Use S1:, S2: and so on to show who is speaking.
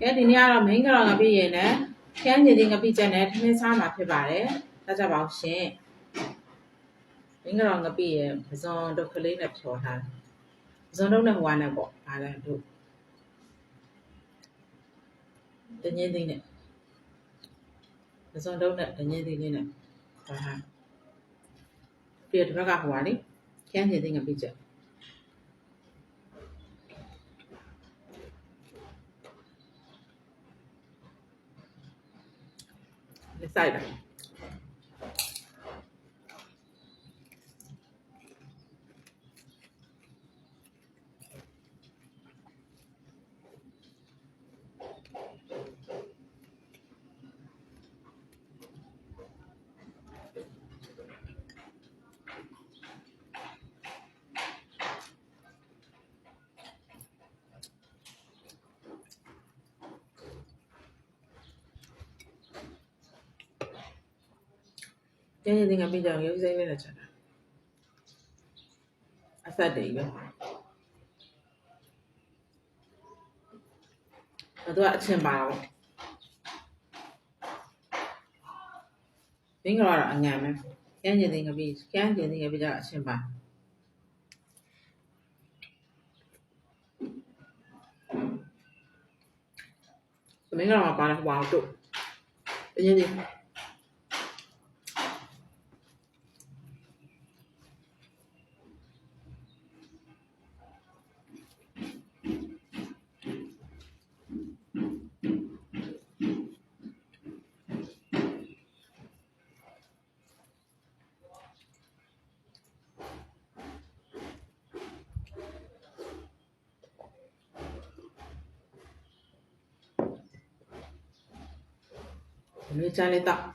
S1: ကဲဒီနေ့ကတော့ main ကတော့ငပိရင်နဲ့ခန်းနေသေးငပိချက်နဲ့ထမင်းစားမှာဖြစ်ပါတယ်။ဆက်ကြပါအောင်ရှင်။ main ကတော့ငပိရင်ပဇွန်ဒုတ်ကလေးနဲ့ဖြော်ထားတယ်။ပဇွန်ဒုတ်နဲ့ဟိုကနဲ့ပေါ့။ဒါလည်းတို့တငင်းသိန်းနဲ့ပဇွန်ဒုတ်နဲ့တငင်းသိန်းလေးနဲ့ဖြော်ထား။ပြီးတော့ဒီဘက်ကဟိုကလေခန်းနေသေးငပိချက် les. က်ဆိုင်တာခန်းနေသေးငပိချက်ရုပ်စိမ့်လေးနဲ့ချက်တာအဆက်တည်းပဲအဲ့တော့အချင်းပါတော့မင်းကတော့အငံပဲခန်းနေသေးငပိခန်းနေသေးငပိချက်အချင်းပါမင်းကတော့ပါလာဟိုအောင်တို့အရင်ကြီး 我们压力大。